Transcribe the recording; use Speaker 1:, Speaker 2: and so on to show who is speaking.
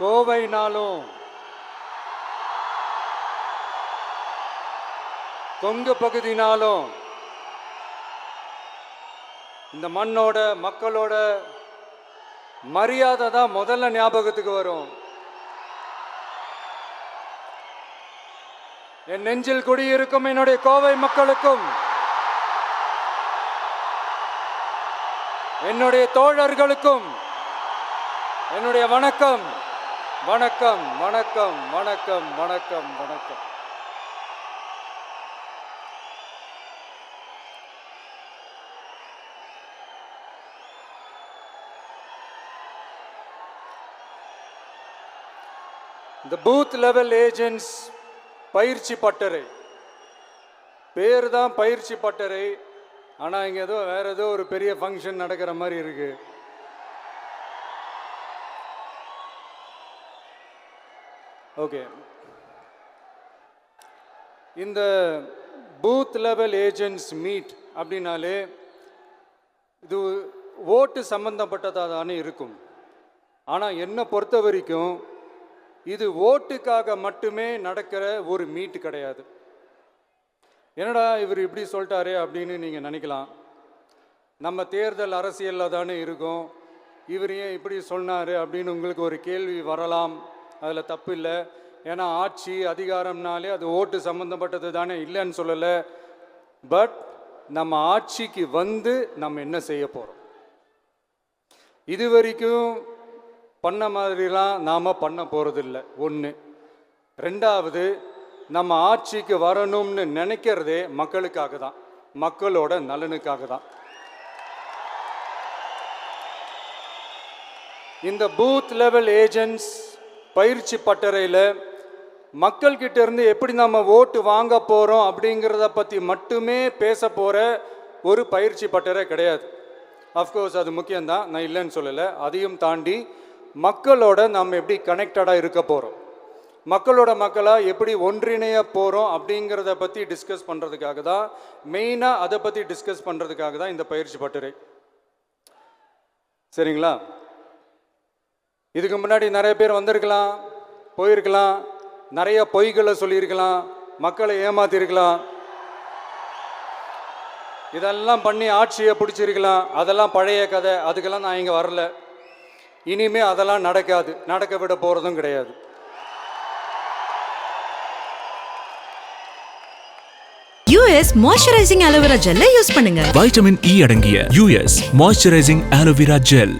Speaker 1: கோவைனாலும் கொங்கு பகுதினாலும் இந்த மண்ணோட மக்களோட மரியாதை தான் முதல்ல ஞாபகத்துக்கு வரும். என் நெஞ்சில் குடியிருக்கும் என்னுடைய கோவை மக்களுக்கும் என்னுடைய தோழர்களுக்கும் என்னுடைய வணக்கம். வணக்கம் வணக்கம் வணக்கம் வணக்கம் வணக்கம். இந்த பூத் லெவல் ஏஜென்ட்ஸ் பயிற்சி பட்டறை. பேர் தான் பயிற்சி பட்டறை. ஆனால் இங்கே ஏதோ வேற ஏதோ ஒரு பெரிய ஃபங்க்ஷன் நடக்கிற மாதிரி இருக்குது ஓகே இந்த பூத் லெவல் ஏஜென்ட்ஸ் மீட் அப்படின்னாலே இது ஓட்டு சம்பந்தப்பட்டதாக தானே இருக்கும். ஆனால் என்னை பொறுத்த வரைக்கும் இது ஓட்டுக்காக மட்டுமே நடக்கிற ஒரு மீட் கிடையாது. என்னடா இவர் இப்படி சொல்லிட்டாரே அப்படின்னு நீங்கள் நினைக்கலாம். நம்ம தேர்தல் அரசியலில் தானே இருக்கோம். இவர் ஏன் இப்படி சொன்னார் அப்படின்னு உங்களுக்கு ஒரு கேள்வி வரலாம். அதில் தப்பு இல்லை. ஏன்னா ஆட்சி அதிகாரம்னாலே அது ஓட்டு சம்மந்தப்பட்டது தானே இல்லைன்னு சொல்லலை. பட் நம்ம ஆட்சிக்கு வந்து நம்ம என்ன செய்ய போகிறோம் இது வரைக்கும் பண்ண மாதிரிலாம் நாம் பண்ண போகிறதில்ல ஒன்று ரெண்டாவது நம்ம ஆட்சிக்கு வரணும்னு நினைக்கிறதே மக்களுக்காக தான். மக்களோட நலனுக்காக தான். இந்த பூத் லெவல் ஏஜென்ட்ஸ் பயிற்சி பட்டறையில் மக்கள்கிட்ட இருந்து எப்படி நம்ம ஓட்டு வாங்க போகிறோம் அப்படிங்கிறத பற்றி மட்டுமே பேச போகிற ஒரு பயிற்சி பட்டறை கிடையாது. அஃப்கோர்ஸ் அது முக்கியம்தான். நான் இல்லைன்னு சொல்லலை. அதையும் தாண்டி மக்களோட நம்ம எப்படி கனெக்டடாக இருக்க போகிறோம் மக்களோட மக்களாக எப்படி ஒன்றிணைய போகிறோம் அப்படிங்கிறத பற்றி டிஸ்கஸ் பண்ணுறதுக்காக தான் மெயினாக அதை பற்றி டிஸ்கஸ் பண்ணுறதுக்காக தான் இந்த பயிற்சி பட்டறை. சரிங்களா? இதுக்கு முன்னாடி நிறைய பேர் வந்திருக்கலாம் போயிருக்கலாம் நிறைய பொய்களை சொல்லியிருக்கலாம் மக்களை ஏமாத்திருக்கலாம். இதெல்லாம் பண்ணி ஆட்சியை பிடிச்சிருக்கலாம். அதெல்லாம் பழைய கதை. அதுக்கெல்லாம் நான் இங்கே வரல. இனிமே அதெல்லாம் நடக்காது. நடக்க விட போகிறதும் கிடையாது.
Speaker 2: யூஎஸ் மாய்ஸ்சரைசிங் அலோவேரா ஜெல்லை யூஸ் பண்ணுங்க.
Speaker 3: வைட்டமின் இ அடங்கிய யூஎஸ் மாய்ஸ்சரைசிங் ஆலோவேரா ஜெல்